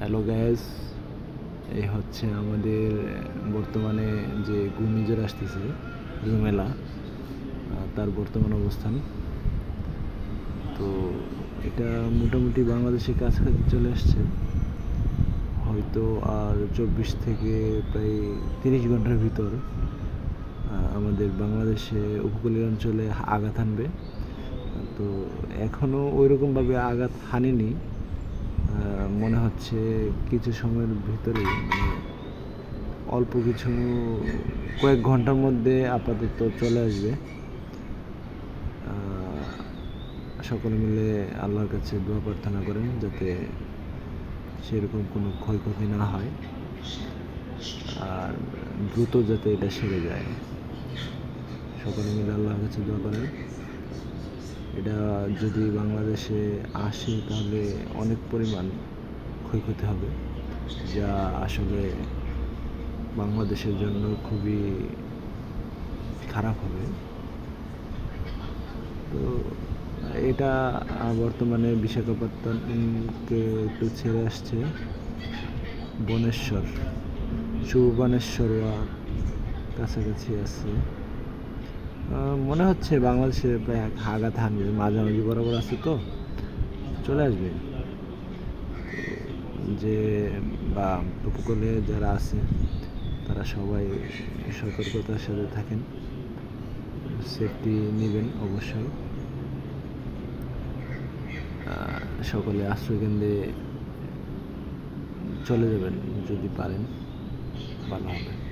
Hello gas এই হচ্ছে আমাদের বর্তমানে যে ঘূর্ণিঝড় আসতেছে, রুমেলা তার বর্তমান অবস্থান। তো এটা মোটামুটি বাংলাদেশের কাছাকাছি চলে আসছে। হয়তো আর চব্বিশ থেকে প্রায় তিরিশ ঘণ্টার ভিতর আমাদের বাংলাদেশে উপকূলীয় অঞ্চলে আঘাত হানবে। তো এখনও ওইরকমভাবে আঘাত হানেনি। মনে হচ্ছে কিছু সময়ের ভিতরেই মানে অল্প কিছু কয়েক ঘণ্টার মধ্যে আপাতত চলে আসবে। সকলে মিলে আল্লাহর কাছে দোয়া প্রার্থনা করেন যাতে সেরকম কোনো ক্ষয়ক্ষতি না হয় আর দ্রুত যাতে এটা সেরে যায়। সকলে মিলে আল্লাহর কাছে দোয়া করেন। এটা যদি বাংলাদেশে আসে তাহলে অনেক পরিমাণ ক্ষয়ক্ষতি হবে, যা আসলে বাংলাদেশের জন্য খুবই খারাপ হবে। তো এটা বর্তমানে বিশাখাপত্তনমকে একটু ছেড়ে আসছে। বনেশ্বর সুবনেশ্বরা কাছাকাছি আছে। মনে হচ্ছে বাংলাদেশে প্রায় আঘাত হানবে মাঝামাঝি বরাবর আছে তো, চলে আসবে। যে, বা উপকূলে যারা আছে, তারা সবাই সতর্কতার সাথে থাকেন। সেফটি নেবেন অবশ্যই। সকলে আশ্রয়কেন্দ্রে চলে যাবেন যদি পারেন, ভালো হবে।